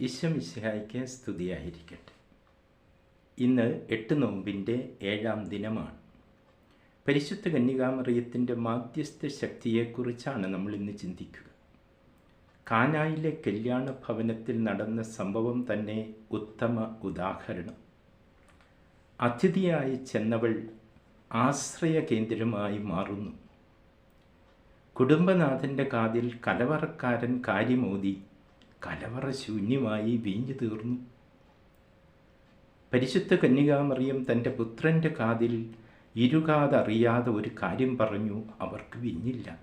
ഈശ്വമിശിഹായ്ക്ക് സ്തുതിയായിരിക്കട്ടെ. ഇന്ന് എട്ട് നോമ്പിന്റെ ഏഴാം ദിനമാണ്. പരിശുദ്ധ കന്യകാമറിയത്തിന്റെ മാധ്യസ്ഥ ശക്തിയെക്കുറിച്ചാണ് നമ്മൾ ഇന്ന് ചിന്തിക്കുക. കാനായിലെ കല്യാണ ഭവനത്തിൽ നടന്ന സംഭവം തന്നെ ഉത്തമ ഉദാഹരണം. അതിഥിയായി ചെന്നവൾ ആശ്രയ കേന്ദ്രമായി മാറുന്നു. കുടുംബനാഥന്റെ കാതിൽ കലവറക്കാരൻ കാര്യമോതി കലവറ ശൂന്യമായി വീഞ്ഞു തീർന്നു. പരിശുദ്ധ കന്യകാമറിയം തന്റെ പുത്രന്റെ കാതിൽ ഇരുകാതറിയാതെ ഒരു കാര്യം പറഞ്ഞു അവർക്ക് വിഞ്ഞില്ല.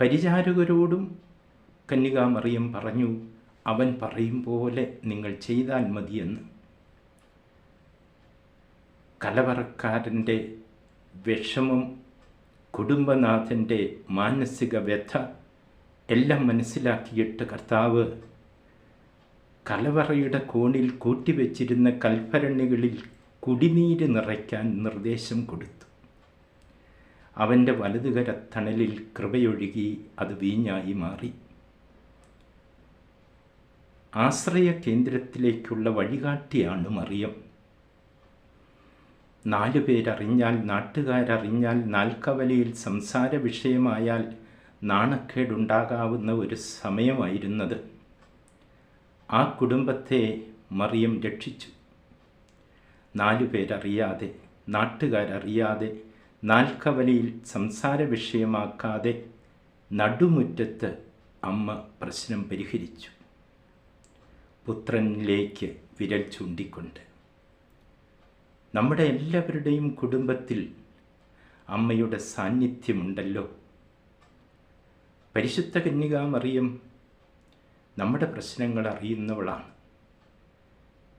പരിചാരകരോടും കന്യകാമറിയം പറഞ്ഞു അവൻ പറയും പോലെ നിങ്ങൾ ചെയ്താൽ മതിയെന്ന്. കലവറക്കാരന്റെ വിഷമം കുടുംബനാഥന്റെ മാനസിക വ്യഥ എല്ലാം മനസ്സിലാക്കിയിട്ട് കർത്താവ് കലവറയുടെ കോണിൽ കൂട്ടിവെച്ചിരുന്ന കൽഭരണികളിൽ കുടിനീര് നിറയ്ക്കാൻ നിർദ്ദേശം കൊടുത്തു. അവന്റെ വലതുകര തണലിൽ കൃപയൊഴുകി അത് വീഞ്ഞായി മാറി. ആശ്രയ കേന്ദ്രത്തിലേക്കുള്ള വഴികാട്ടിയാണ് മറിയം. നാലു പേരറിഞ്ഞാൽ നാട്ടുകാരറിഞ്ഞാൽ നാൽക്കവലയിൽ സംസാര വിഷയമായാൽ നാണക്കേടുണ്ടാകാവുന്ന ഒരു സമയമായിരുന്നത്. ആ കുടുംബത്തെ മറിയം രക്ഷിച്ചു. നാലു പേരറിയാതെ നാട്ടുകാരറിയാതെ നാൽക്കവലയിൽ സംസാര വിഷയമാക്കാതെ നടുമുറ്റത്ത് അമ്മ പ്രശ്നം പരിഹരിച്ചു. പുത്രനിലേക്ക് വിരൽ ചൂണ്ടിക്കൊണ്ട്. നമ്മുടെ എല്ലാവരുടെയും കുടുംബത്തിൽ അമ്മയുടെ സാന്നിധ്യമുണ്ടല്ലോ. പരിശുദ്ധ കന്യകാമറിയം നമ്മുടെ പ്രശ്നങ്ങൾ അറിയുന്നവളാണ്.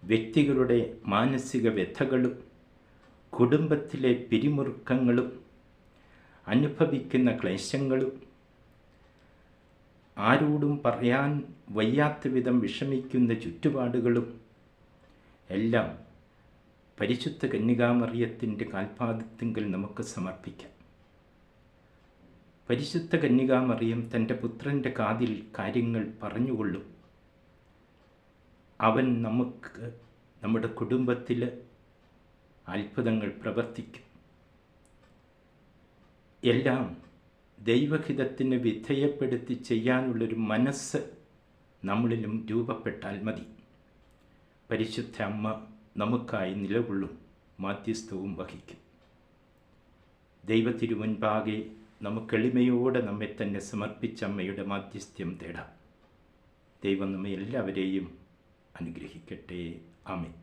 വ്യക്തികളുടെ മാനസിക വ്യഥകളും കുടുംബത്തിലെ പിരിമുറുക്കങ്ങളും അനുഭവിക്കുന്ന ക്ലേശങ്ങളും ആരോടും പറയാൻ വയ്യാത്ത വിധം വിഷമിക്കുന്ന ചുറ്റുപാടുകളും എല്ലാം പരിശുദ്ധ കന്യകാമറിയത്തിന്റെ കാൽപാദത്തിങ്കിൽ നമുക്ക് സമർപ്പിക്കാം. പരിശുദ്ധ കന്യകാമറിയം തന്റെ പുത്രന്റെ കാതിൽ കാര്യങ്ങൾ പറഞ്ഞുകൊള്ളും. അവൻ നമുക്ക് നമ്മുടെ കുടുംബത്തിൽ അത്ഭുതങ്ങൾ പ്രവർത്തിക്കും. എല്ലാം ദൈവഹിതത്തിന് വിധേയപ്പെടുത്തി ചെയ്യാനുള്ളൊരു മനസ്സ് നമ്മളിലും രൂപപ്പെട്ടാൽ മതി. പരിശുദ്ധ അമ്മ നമുക്കായി നിലകൊള്ളും മാധ്യസ്ഥവും വഹിക്കും. ദൈവത്തിരുമുൻപാകെ നമുക്ക് എളിമയോടെ നമ്മെ തന്നെ സമർപ്പിച്ച അമ്മയുടെ മാധ്യസ്ഥ്യം തേടാം. ദൈവം നമ്മെ എല്ലാവരെയും അനുഗ്രഹിക്കട്ടെ. ആമേ